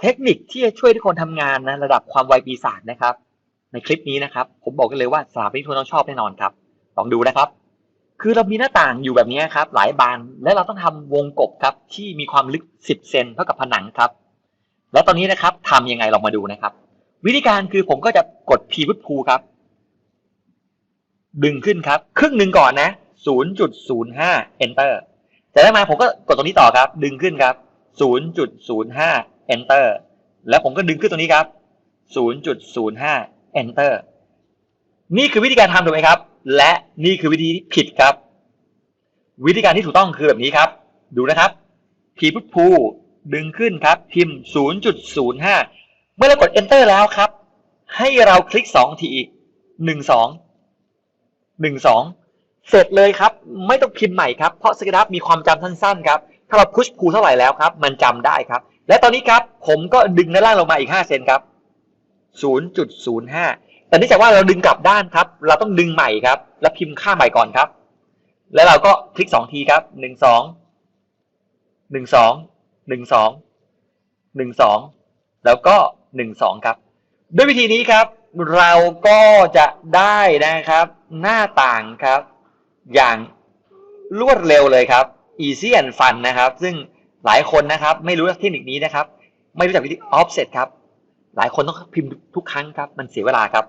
เทคนิคที่จะช่วยทุกคนทำงานนะระดับความไวปีศาจนะครับ ในคลิปนี้นะครับ ผมบอกกันเลยว่าสาปนิกทุกคนต้องชอบแน่นอนครับลองดูนะครับ คือเรามีหน้าต่างอยู่แบบนี้ครับ หลายบานและเราต้องทำวงกบครับ ที่มีความลึก 10 เซนเท่ากับผนังครับ และตอนนี้นะครับทำยังไงลองมาดูนะครับ วิธีการคือผมก็จะกด p ีพุทพูครับ ดึงขึ้นครับ ครึ่งหนึ่งก่อนนะ 0.05 enter จากนั้นมาผมก็กดตรงนี้ต่อครับ ดึงขึ้นครับ 0.05 enter แล้วผมก็ดึงขึ้นตรงนี้ครับ 0.05 enter นี่คือวิธีการทำถูกไหมครับ และนี่คือวิธีที่ผิดครับ วิธีการที่ถูกต้องคือแบบนี้ครับ ดูนะครับพีพุทพูดึงขึ้นครับ พิมพ์ 0.05 เมื่อเรากด enter แล้วครับ ให้เราคลิก 2 ทีอีก 1 2 1 2 เสร็จเลยครับ ไม่ต้องพิมพ์ใหม่ครับ เพราะสกรับมีความจำสั้นๆครับ ถ้าเราพุชพูเท่าไหร่แล้วครับ มันจำได้ครับ และตอนนี้ครับผมก็ดึงด้านล่างลงมาอีก 5 เซนครับ 0.05 แต่เนื่องจากว่าเราดึงกลับด้านครับ เราต้องดึงใหม่ครับ แล้วพิมพ์ค่าใหม่ก่อนครับ แล้วเราก็คลิก 2 ทีครับ 1 2 1 2 1 2 1 2 แล้วก็ 1 2 ครับ ด้วยวิธีนี้ครับ เราก็จะได้นะครับ หน้าต่างครับ อย่างรวดเร็วเลยครับ easy and fun นะครับ ซึ่ง หลายคนนะครับ ไม่รู้เทคนิคนี้นะครับ ไม่รู้จักวิธี offset ครับ หลายคนต้องพิมพ์ทุกครั้งครับ มันเสียเวลาครับ